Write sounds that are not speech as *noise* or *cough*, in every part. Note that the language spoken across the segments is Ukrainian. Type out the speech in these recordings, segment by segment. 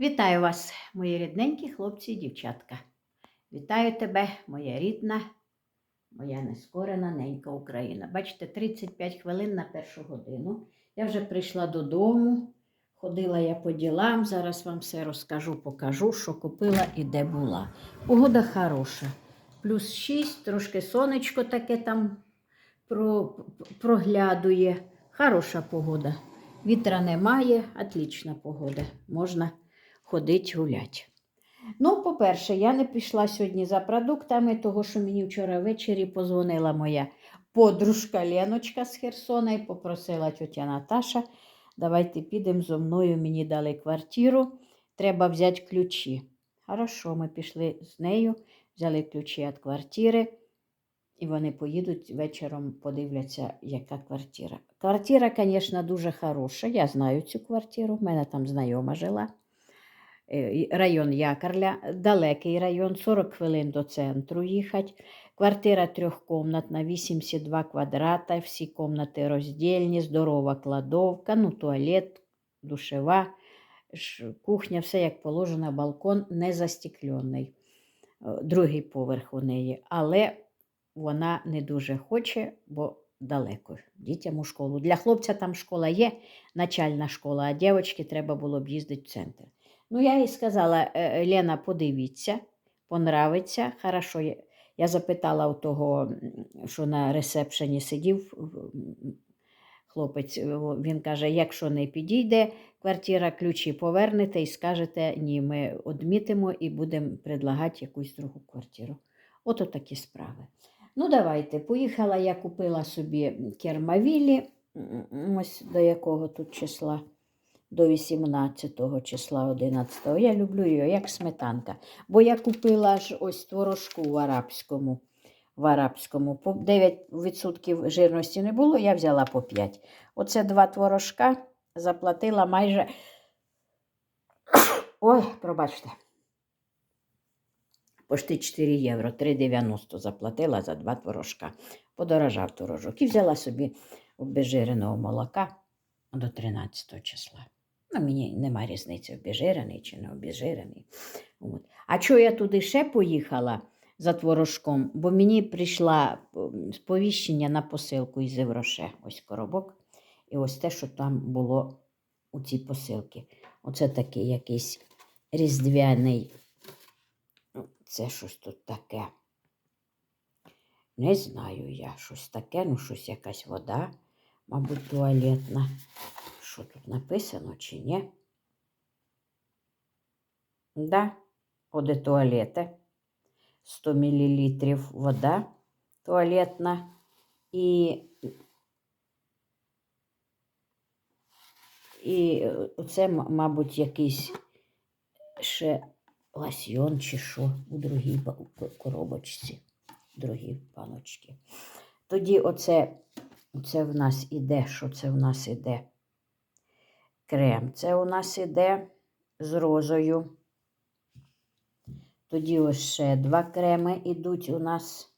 Вітаю вас, мої рідненькі хлопці і дівчатка. Вітаю тебе, моя рідна, моя нескорена ненька Україна. Бачите, 35 хвилин на першу годину. Я вже прийшла додому, ходила я по ділам. Зараз вам все розкажу, покажу, що купила і де була. Погода хороша. Плюс 6, трошки сонечко таке там про, проглядує. Хороша погода. Вітра немає, отлічна погода. Можна ходить гулять. Ну, по-перше, я не пішла сьогодні за продуктами, того, що мені вчора ввечері позвонила моя подружка Леночка з Херсона і попросила тетя Наташа, давайте підемо зо мною, мені дали квартиру, треба взяти ключі. Хорошо, ми пішли з нею, взяли ключі від квартири, і вони поїдуть вечором, подивляться, яка квартира. Квартира, звісно, дуже хороша. Я знаю цю квартиру, в мене там знайома жила. Е, район Якорля, далекий район, 40 хвилин до центру їхати. Квартира трьохкомнатна, 82 квадрата, всі комнати роздільні, здорова кладовка, ну, туалет, душева, кухня, все як положено, балкон не застеклений. Е, Другий поверх у неї, але вона не дуже хоче, бо далеко дітям у школу. Для хлопця там школа є, начальна школа, а дівчатки треба було б їздити в центр. Ну, я їй сказала, «Е, Лена, подивіться, понравиться. Хорошо. Я- запитала у того, що на ресепшені сидів хлопець. Він каже: якщо не підійде квартира, ключі повернете і скажете, ні, ми одмітимо і будемо предлагати якусь другу квартиру. Ото такі справи. Ну, давайте. Поїхала, я купила собі кермавілі, ось до якого тут числа до 18 числа 11. -го. Я люблю її як сметанка. Бо я купила ж ось творожку в арабському. В арабському по 9% жирності не було, я взяла по 5. Оце два творожка заплатила майже. *coughs* Ой, пробачте. Пошти 4 євро, 3,90 заплатила за два творожка. Подорожав творожок. І взяла собі обезжиреного молока до 13 числа. Ну, мені нема різниці, обезжирений чи не обезжирений. От. А чого я туди ще поїхала за творожком? Бо мені прийшла сповіщення на посилку із Євроше. Ось коробок. І ось те, що там було у цій посилці. Оце такий якийсь різдвяний. ну, Це щось тут таке. Не знаю я, щось таке, ну щось якась вода, мабуть, туалетна. Що тут написано чи ні? Да, оде туалети. 100 мл вода туалетна і, і це, мабуть, якийсь ще ласьйон чи що у другій коробочці, в другій паночці. Тоді оце, оце в нас іде, що це в нас іде? Крем. Це у нас іде з розою. Тоді ось ще два креми йдуть у нас.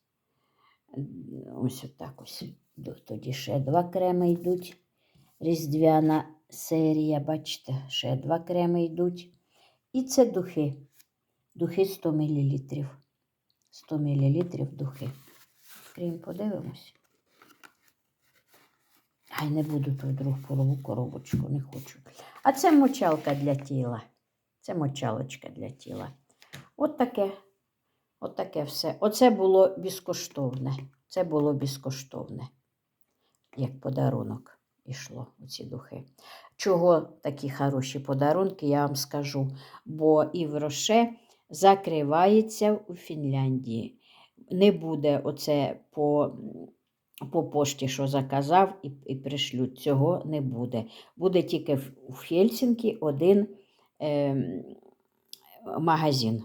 Ось отак ось. Тоді ще два креми йдуть. Різдвяна серія, бачите, ще два креми йдуть. І це духи. Духи 100 мл. 100 мл духи. Крім подивимось. Ай, не буду ту другу полову коробочку, не хочу. А це мочалка для тіла. Це мочалочка для тіла. От таке, от таке все. Оце було безкоштовне. Це було безкоштовне, як подарунок ішло оці духи. Чого такі хороші подарунки, я вам скажу. Бо і в Роше закривається у Фінляндії. Не буде оце по по пошті, що заказав, і, і пришлють. Цього не буде. Буде тільки в, Хельсінкі один е, магазин.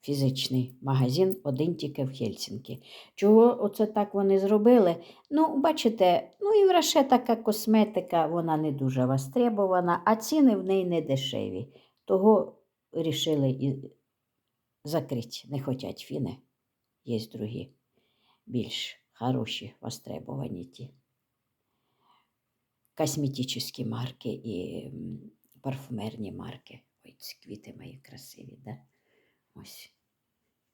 Фізичний магазин, один тільки в Хельсінкі. Чого оце так вони зробили? Ну, бачите, ну і в Раше така косметика, вона не дуже востребована, а ціни в неї не дешеві. Того вирішили і закрити. Не хочуть фіни. Є другі більш хороші, востребовані ті косметичні марки і парфумерні марки. Ой, ці квіти мої красиві, да? Ось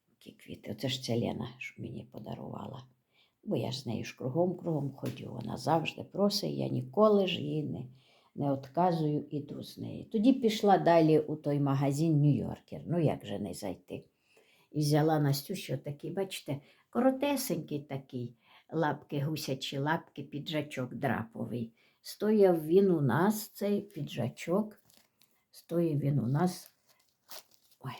які квіти. Оце ж це Лена, що мені подарувала. Бо я ж з нею ж кругом-кругом ходю. Вона завжди просить, я ніколи ж їй не, не отказую, іду з нею. Тоді пішла далі у той магазин Нью-Йоркер. Ну як же не зайти? І взяла Настюші отакий, бачите, коротесенький такий, лапки, гусячі лапки, піджачок драповий. Стояв він у нас, цей піджачок, стоїть він у нас, ой,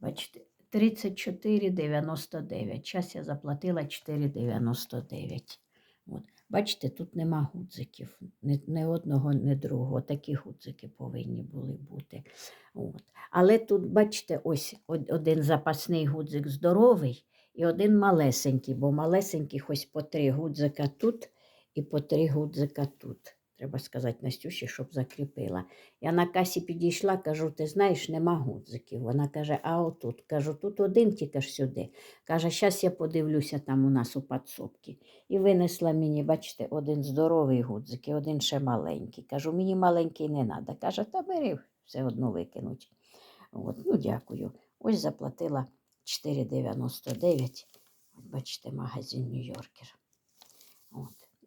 бачите, 34,99. Час я заплатила 4,99. От. Бачите, тут нема гудзиків. Ні, ні одного, ні другого. Такі гудзики повинні були бути. От. Але тут, бачите, ось один запасний гудзик здоровий і один малесенький, бо малесенький ось по три гудзика тут і по три гудзика тут. Треба сказати Настюші, щоб закріпила. Я на касі підійшла, кажу, ти знаєш, нема гудзиків. Вона каже, а отут. Кажу, тут один тільки сюди. Каже, зараз я подивлюся там у нас у підсобці. І винесла мені, бачите, один здоровий гудзик і один ще маленький. Кажу, мені маленький не треба. Каже, та бери, все одно викинуть. От, ну, дякую. Ось заплатила 4,99. Бачите, магазин Нью-Йоркер.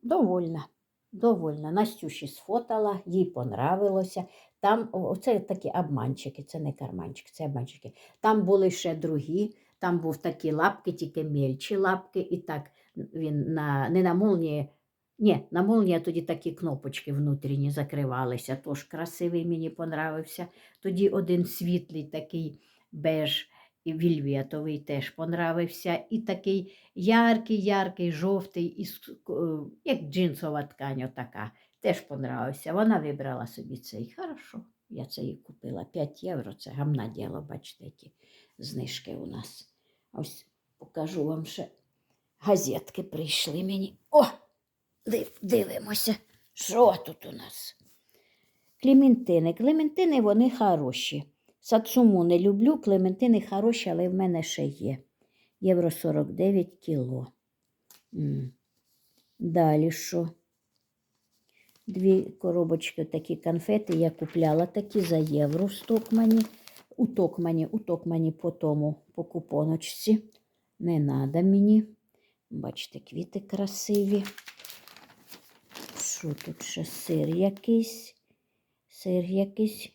Довольна. Довольна. Настюші сфотала, їй понравилося. Там, о, оце такі обманчики, це не карманчики, це обманчики. Там були ще другі, там був такі лапки, тільки мельчі лапки, і так він на, не на молнії, ні, на молнії тоді такі кнопочки внутрішні закривалися, тож красивий мені понравився. Тоді один світлий такий беж і вільветовий теж понравився. І такий яркий, яркий, жовтий, із, е, як джинсова ткань отака, теж понравився. Вона вибрала собі цей. Хорошо, я це їй купила. 5 євро, це гамна діло, бачите, які знижки у нас. Ось покажу вам ще. Газетки прийшли мені. О! див- Дивимося, що тут у нас. Клементини. Клементини вони хороші. Сацуму не люблю, клементини хороші, але в мене ще є. Євро 49 кіло. Далі що? Дві коробочки такі конфети я купляла такі за євро в Стокмані. У Токмані, у Токмані по тому, по купоночці. Не треба мені. Бачите, квіти красиві. Що тут ще сир якийсь? Сир якийсь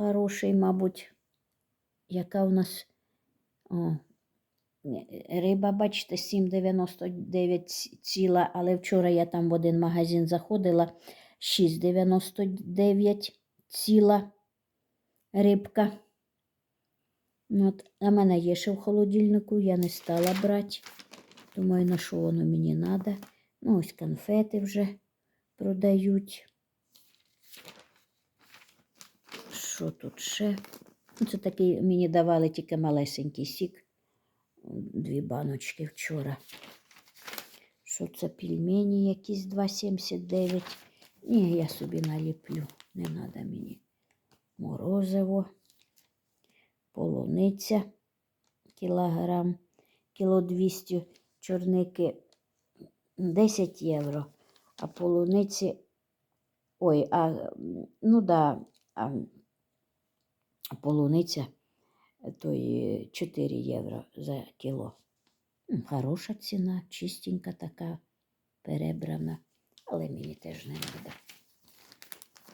хороший, мабуть. Яка у нас О, риба, бачите, 7,99 ціла, але вчора я там в один магазин заходила 6,99 ціла рибка. От, а мене є ще в холодильнику, я не стала брати. Думаю, на що воно мені треба. Ну, ось конфети вже продають. Що тут ще? Ну, Це такий мені давали тільки малесенький сік. Дві баночки вчора. Що це пельмені якісь 2,79. Ні, я собі наліплю. Не треба мені. Морозиво, полуниця кілограм, кіло 200 чорники 10 євро, а полуниці, ой, а, ну да, а, полуниця то і 4 євро за кіло. Хороша ціна, чистенька така, перебрана, але мені теж не треба.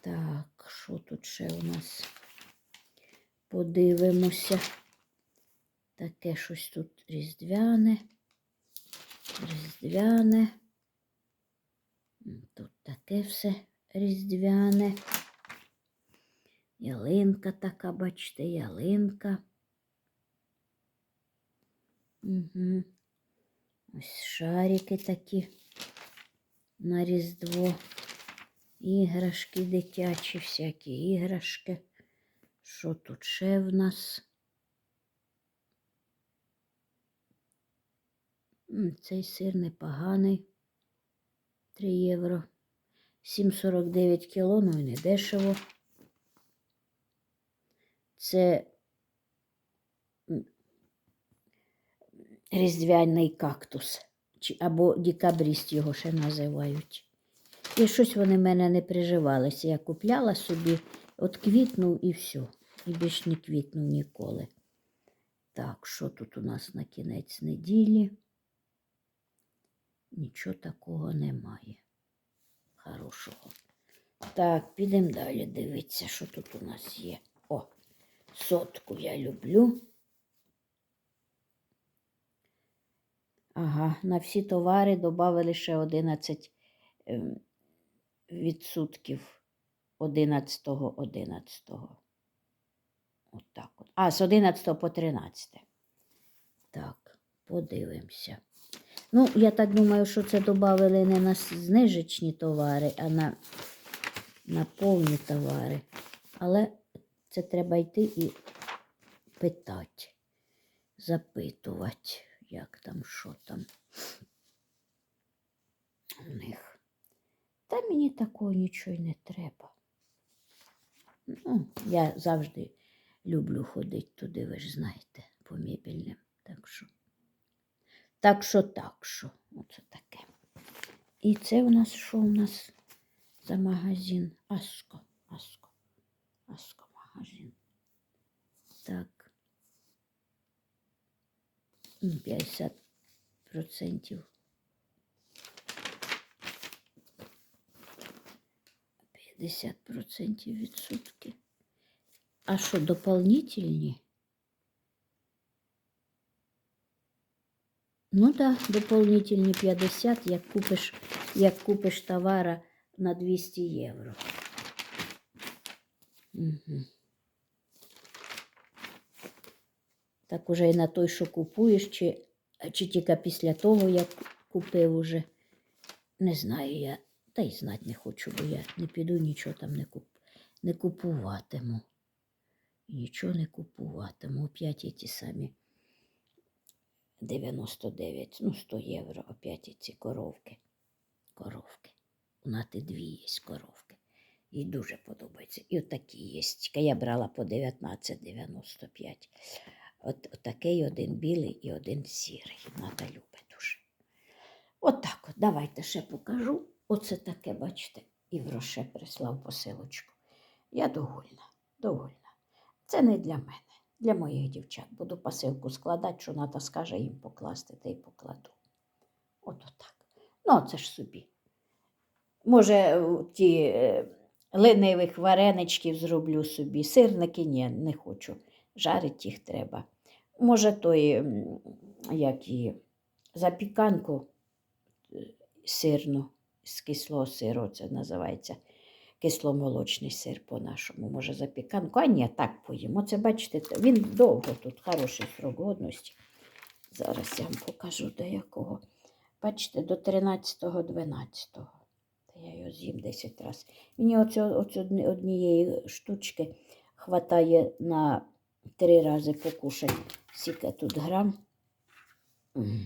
Так, що тут ще у нас? Подивимося. Таке щось тут різдвяне. Різдвяне. Тут таке все різдвяне. Ялинка така, бачите, ялинка. Угу. Ось шарики такі на Різдво. Іграшки дитячі, всякі іграшки. Що тут ще в нас? Цей сир непоганий. 3 євро. 7,49 кіло, ну і не дешево. Це різдвяний кактус. Або декабріст його ще називають. І щось вони в мене не приживалися. Я купляла собі От квітнув і все. І більш не квітнув ніколи. Так, що тут у нас на кінець неділі? Нічого такого немає. Хорошого. Так, підемо далі дивитися, що тут у нас є. Сотку я люблю. Ага, на всі товари додали ще 11 ем, відсотків 11-го 11-го. Отак от. А, з 11 по 13. Так, подивимося. Ну, я так думаю, що це додали не на знижечні товари, а на, на повні товари. Але це треба йти і питати, запитувати, як там, що там у них. Та мені такого нічого не треба. Ну, я завжди люблю ходити туди, ви ж знаєте, по мебільним. Так що, так що, так що, оце таке. І це у нас що у нас за магазин? Аско, Аско, Аско магазин. Так. М, 50 процентів. 50 процентів відсотки. А що, дополнительні? Ну так, да, дополнительні 50, як купиш, як купиш товара на 200 євро. Угу. Так уже і на той, що купуєш, чи, чи тільки після того, як купив уже. Не знаю я, та й знати не хочу, бо я не піду нічого там не, куп, не купуватиму. Нічого не купуватиму. Опять ті самі 99, ну 100 євро, опять ці коровки. Коровки. У нати дві є коровки. Їй дуже подобається. І отакі є. Я брала по 19,95. От, отакий один білий і один сірий. Ната любить дуже. Отак от, давайте ще покажу. Оце таке, бачите, і Роше прислав посилочку. Я довольна, довольна. Це не для мене, для моїх дівчат. Буду посилку складати, що Ната скаже їм покласти, та й покладу. От отак. Ну, це ж собі. Може, е, ті е, ленивих вареничків зроблю собі. Сирники ні, не хочу. Жарить їх треба. Може, той, як і запіканку е, сирну з кислого сиру, це називається кисломолочний сир по-нашому. Може, запіканку, а ні, так поїмо. Це бачите, він довго тут, хороший срок годності. Зараз я вам покажу до якого. Бачите, до 13-12. Та я його з'їм 10 разів. Мені оцю, оцю однієї штучки хватає на три рази покушати. Скільки тут грам?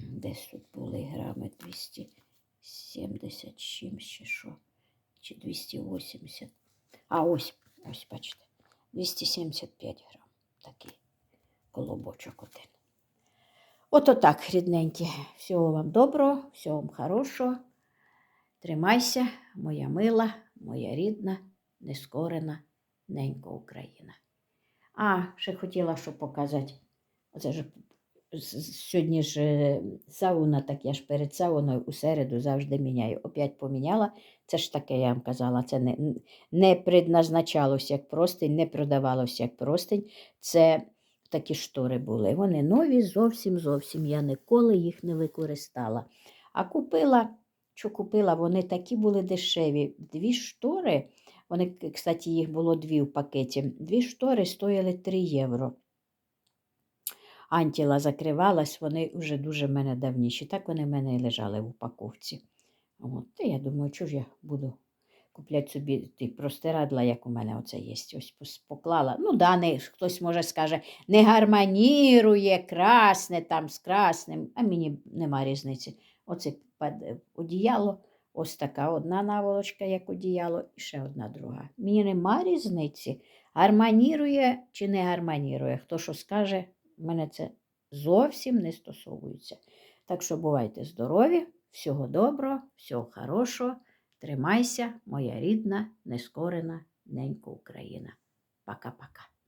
Десь тут були грами 270 з чимсь чи що. Чи 280. А ось, ось бачите, 275 грам. Такий колобочок один. Ото так, рідненькі. Всього вам доброго, всього вам хорошого. Тримайся, моя мила, моя рідна, нескорена ненька Україна. А, ще хотіла що показати. Оце ж сьогодні ж е, сауна, так я ж перед сауною у середу завжди міняю. Опять поміняла. Це ж таке, я вам казала, це не, не предназначалося як простень, не продавалося як простень. Це такі штори були. Вони нові, зовсім зовсім. Я ніколи їх не використала. А купила, що купила, вони такі були дешеві. Дві штори, вони, кстати, їх було дві в пакеті. Дві штори стояли 3 євро. Антіла закривалась, вони вже дуже в мене давніші. Так вони в мене і лежали в упаковці. От, та я думаю, що ж я буду купляти собі ті простирадла, як у мене оце є. Ось поклала. Ну, да, не, хтось може скаже, не гармонірує красне там з красним, а мені нема різниці. Оце одіяло, ось така одна наволочка, як одіяло, і ще одна друга. Мені нема різниці. Гармонірує чи не гармонірує. Хто що скаже, мене це зовсім не стосовується. Так що бувайте здорові, всього доброго, всього хорошого. Тримайся, моя рідна, нескорена ненька Україна. Пока-пока.